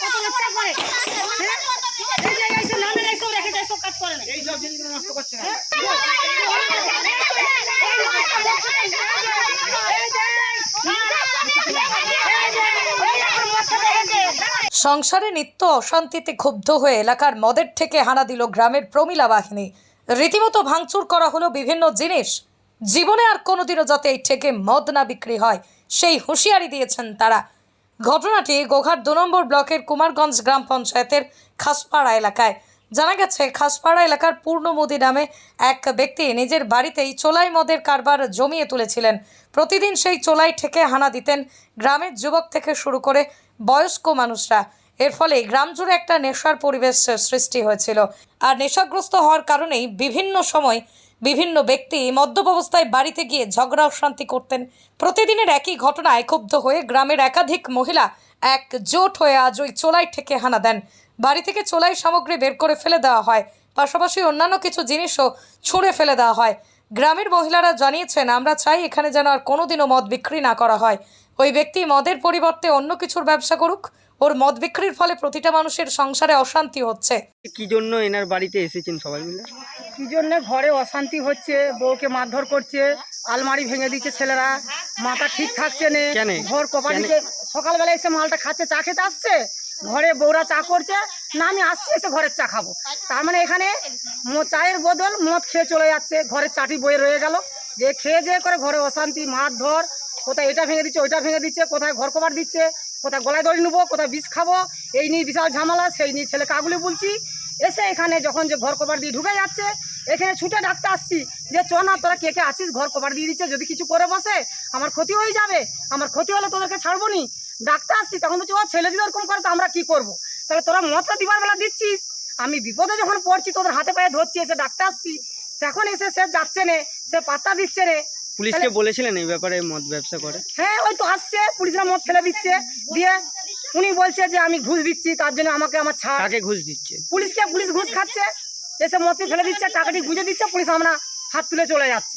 দেখো কত রোজগার করে? এই যে এইসব এইসব রেখে যায় সব কাজ করে না। এই সব জিনিসগুলো নষ্ট করছে না। সংসারে নিত্য অশান্তিতে ক্ষুব্ধ হয়ে এলাকার মদের থেকে হানা দিল গ্রামের প্রমিলা বাহিনী। রীতিমতো ভাঙচুর করা হলো বিভিন্ন জিনিস। জীবনে আর কোনোদিনও যাতে এই ঠেকে মদ না বিক্রি হয় সেই হুঁশিয়ারি দিয়েছেন তারা। ঘটনাটি গোঘাট দু নম্বর ব্লকের কুমারগঞ্জ গ্রাম পঞ্চায়েতের খাসপাড়া এলাকায়। জানা গেছে, খাসপাড়া এলাকার পূর্ণমোদী নামে এক ব্যক্তি নিজের বাড়িতেই চোলাই মদের কারবার জমিয়ে তুলেছিলেন। প্রতিদিন সেই চোলাই ঠেকে হানা দিতেন গ্রামের যুবক থেকে শুরু করে বয়স্ক মানুষরা। এর ফলে গ্রাম জুড়ে একটা নেশার পরিবেশ সৃষ্টি হয়েছিল। আর নেশাগ্রস্ত হওয়ার কারণেই বিভিন্ন সময় বিভিন্ন ব্যক্তি মদ্যপ অবস্থায় বাড়িতে গিয়ে ঝগড়া অশান্তি করতেন। প্রতিদিনের একই ঘটনায় ক্ষুব্ধ হয়ে গ্রামের একাধিক মহিলা এক জোট হয়ে আজ ওই চোলাই ঠেকে হানা দেন। বাড়ি থেকে চোলাই সামগ্রী বের করে ফেলে দেওয়া হয়। পাশাপাশি অন্যান্য কিছু জিনিসও ছুঁড়ে ফেলে দেওয়া হয়। গ্রামের মহিলারা জানিয়েছেন, আমরা চাই এখানে যেন আর কোনোদিনও মদ বিক্রি না করা হয়। ওই ব্যক্তি মদের পরিবর্তে অন্য কিছুর ব্যবসা করুক। ওর মদ বিক্রির ফলে প্রতিটা মানুষের সংসারে অশান্তি হচ্ছে কি জন্য এনার বাড়িতে এসেছেন সবাই মিলে কি জন্য ঘরে অশান্তি হচ্ছে বউকে মারধর করছে আলমারি ভেঙে দিচ্ছে ছেলেরা মাথা ঠিক থাকছে নে কেন? ঘর কপা কেন? দিচ্ছে সকালবেলা এসে মালটা খাচ্ছে চা খেতে আসছে ঘরে বউরা চা করছে না আমি আসছি এসে ঘরের চা খাব তার মানে এখানে চায়ের বদল মদ খেয়ে চলে যাচ্ছে ঘরের চাটি বয়ে রয়ে গেল যে খেয়ে যেয়ে করে ঘরে অশান্তি মারধর কোথায় এটা ভেঙে দিচ্ছে ওইটা ভেঙে দিচ্ছে কোথায় ঘর কভার দিচ্ছে কোথায় গলায় দড়ি নেব, কোথায় বিষ খাব, এই নিয়ে বিশাল ঝামেলা, সেই নিয়ে ছেলে কাগুলি বলছি। এসে এখানে যখন যে ঘর কভার দিয়ে ঢুকে যাচ্ছে, এখানে ছুটে ডাকতে আসছি যে, চ না, তোরা কে কে আছিস? ঘর কভার দিয়ে দিচ্ছে, যদি কিছু করে বসে, আমার ক্ষতি হয়ে যাবে, আমার ক্ষতি হলে তোদেরকে ছাড়বো নি। ডাকতে আসছি, তখন বলছি, ও, ছেলে যদি ওরকম করে, তো আমরা কি করব? তাহলে তোরা মদটা দিবার বেলা দিচ্ছিস। আমি বিপদে যখন পড়ছি, তোদের হাতে পায়ে ধরছি, এসে ডাকতে আসছি। তখন এসে সে যাচ্ছে নে, সে পাত্তা দিচ্ছে রে পুলিশকে বলেছিলেন এই ব্যাপারে মদ ব্যবসা করে? হ্যাঁ ওই তো আসছে পুলিশরা মদ ফেলে দিচ্ছে দিয়ে উনি বলছে যে আমি ঘুষ দিচ্ছি তার জন্য আমাকে আমার ছাড়। কাকে ঘুষ দিচ্ছে? পুলিশকে পুলিশ ঘুষ খাচ্ছে এসে মদটি ফেলে দিচ্ছে টাকাটি গুঁজে দিচ্ছে পুলিশ আমরা হাত তুলে চলে যাচ্ছে।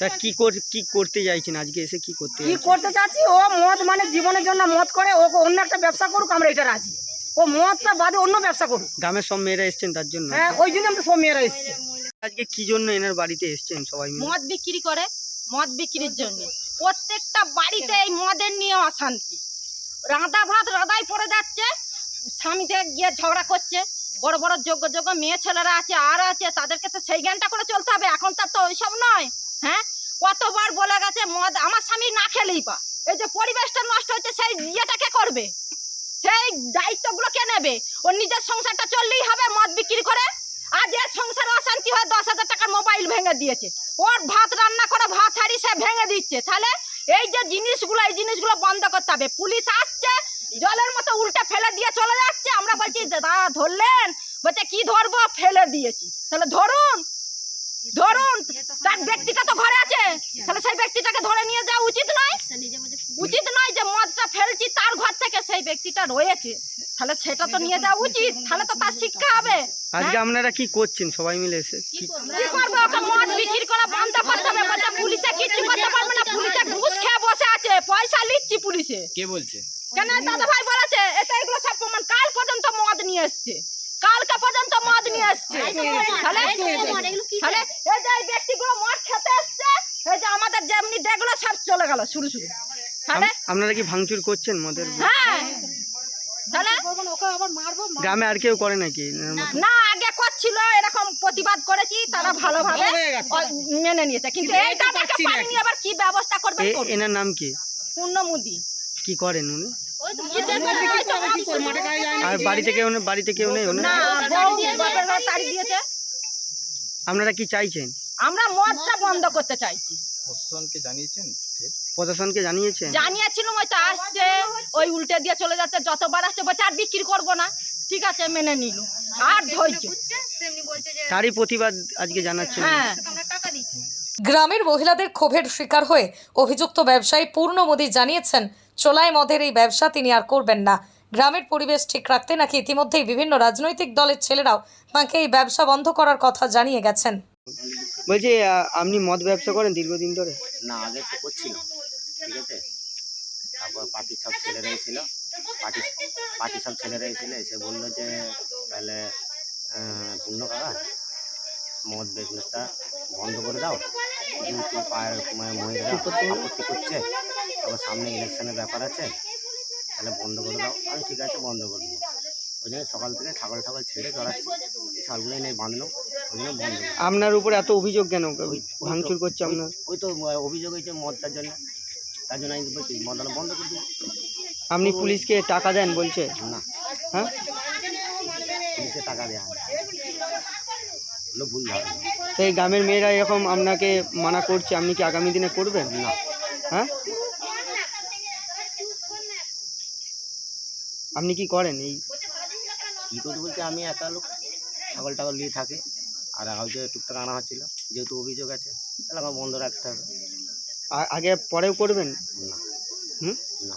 তা কি কি করতে চাইছেন? আজকে এসে কি করতে কি করতে চাচ্ছি? ও মদ মানে জীবনের জন্য মদ করে ও অন্য একটা ব্যবসা করুক আমরা এটা রাজি। ও মদটা বাদে অন্য ব্যবসা করুক। গ্রামের সব মেয়েরা এসছেন তার জন্য? হ্যাঁ ওই জন্য আমরা সব মেয়েরা এসছে। আজকে কি জন্য এনার বাড়িতে এসেছেন সবাই মদ বিক্রি করে, মদ বিক্রির জন্য। প্রত্যেকটা বাড়িতে এই মদের নিয়ে অশান্তি। রাঁধা ভাত রাঁধাই পড়ে যাচ্ছে, স্বামীতে গিয়ে ঝগড়া করছে, বড় বড় যোগ্য যোগ্য মেয়ে ছেলেরা আছে, আর আছে, তাদেরকে তো সেই জ্ঞানটা করে চলতে হবে, এখন তার তো ওইসব নয় হ্যাঁ? কতবার বলে গেছে, মদ আমার স্বামী না খেলেই পা এই যে পরিবেশটা নষ্ট হচ্ছে, সেই ইয়েটাকে করবে? সেই দায়িত্বগুলো কে নেবে? ওর নিজের সংসারটা চললেই হবে মদ বিক্রি করে? আজ এর সংসার অশান্তি হয়ে দশ হাজার টাকার মোবাইল ভেঙে দিয়েছে। ওর ভাত রান্না করে ভাত হাড়ি সে ভেঙে দিচ্ছে। তাহলে এই যে জিনিসগুলো এই জিনিসগুলো বন্ধ করতে হবে। পুলিশ আসছে জলের মতো উল্টে ফেলে দিয়ে চলে যাচ্ছে। আমরা বলছি দাদা ধরলেন? বলছে কি ধরবো? ফেলে দিয়েছি। তাহলে ধরুন ধরুন। তার ব্যক্তিটা তো ঘরে আছে। তাহলে সেই ব্যক্তিটাকে ধরে নিয়ে যাওয়া উচিত নয়। উচিত নয় যে মদটা ফেলছি তার ঘর থেকে সেই ব্যক্তিটা রয়েছে তাহলে সেটা তো নিয়ে যাওয়া উচিত। তাহলে তো তার শিক্ষা হবে। আজকে আপনারা কি করছেন? সবাই মিলে এসে কি করবে? ওকে মদ বিক্রি করা বন্ধ করতে হবে বলছে পুলিশে কিচ্ছু করতে পারবে না। পুলিশে ঘুষ খেয়ে বসে আছে পয়সা লিচ্ছি পুলিশে। কে বলছে? কেন? দাদা ভাই বলেছে এটা এগুলো সব প্রমাণ। কাল পর্যন্ত মদ নিয়ে এসছে। কালকে পর্যন্ত মদ নিয়ে এসছে। তাহলে তাহলে এই যে ব্যক্তিগুলো মদ খেতে এসছে এই যে আমাদের যেমনি দেখল সব চলে গেল শুরু শুরু। আপনারা কি ভাঙচুর করছেন মদের হ্যাঁ গ্রামে আর কেউ করে নাকি না আগে করছিল এরকম প্রতিবাদ করেছি তারা ভালোভাবে মেনে নিয়েছে কিন্তু এইটা পারেনি আবার কি ব্যবস্থা করবে এনার নাম কি পূর্ণমুদি কি করেন উনি আর বাড়িতে কেউ বাড়িতে কেউ নেই আপনারা কি চাইছেন আমরা মদটা বন্ধ করতে চাইছি প্রশাসনকে জানিয়েছেন প্রশাসনকে জানিয়েছেন? জানিয়েছিলাম ওই তো আসছে ওই উল্টে দিয়ে চলে যাচ্ছে যতবার আসছে বলছে আর বিক্রি করব না। ঠিক আছে মেনে নিল। আর ধৈর্য। তারই প্রতিবাদ আজকে জানাচ্ছেন। হ্যাঁ। গ্রামের মহিলাদের ক্ষোভের শিকার হয়ে অভিযুক্ত ব্যবসায়ী পূর্ণ মোদী জানিয়েছেন চোলাই মদের এই ব্যবসা তিনি আর করবেন না। গ্রামের পরিবেশ ঠিক রাখতে নাকি ইতিমধ্যেই বিভিন্ন রাজনৈতিক দলের ছেলেরাও তাকে এই ব্যবসা বন্ধ করার কথা জানিয়ে গেছেন। বলছি আপনি মদ ব্যবসা করেন দীর্ঘদিন ধরে? না, আগে তো করছিল, ঠিক আছে? তারপর পার্টির সব ছেলেরাই ছিল। পার্টি পার্টি সব ছেলেরা এসেছিল এসে বলল যে, তাহলে পূর্ণ কাকা, মদ বিজনেসটা বন্ধ করে দাও। যেহেতু পায়ের মহিলারা আপত্তি করছে। তারপর সামনে ইলেকশনের ব্যাপার আছে, তাহলে বন্ধ করে দাও। আমি ঠিক আছে, বন্ধ করে দেবো। ওই জন্য সকাল থেকে ছাগল ছাগল ছেড়ে চড়াচ্ছি ছাগলগুলোই নেই বাঁধলো। আপনার উপর এত অভিযোগ কেন? ভাঙচুর করছে আপনার? ওই তো অভিযোগ হয়েছে মদটার জন্য। তার জন্য আমি বলছি মদটা বন্ধ করে দেবো আপনি পুলিশকে টাকা দেন বলছে? না। হ্যাঁ? পুলিশে টাকা দেওয়া হয় ভুল তো এই গ্রামের মেয়েরা এরকম আপনাকে মানা করছে আপনি কি আগামী দিনে করবেন? না। হ্যাঁ? আপনি কি করেন এই? কী করি বলতে আমি একা লোক ছাগল টাগল নিয়ে থাকে। আর হয়তো টুকটাক আনা হচ্ছিল যেহেতু অভিযোগ আছে তাহলে আমার বন্ধ রাখতে হবে। আগে পরেও করবেন? না। হুম? না।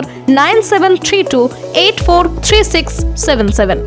nine seven three two eight four three six seven seven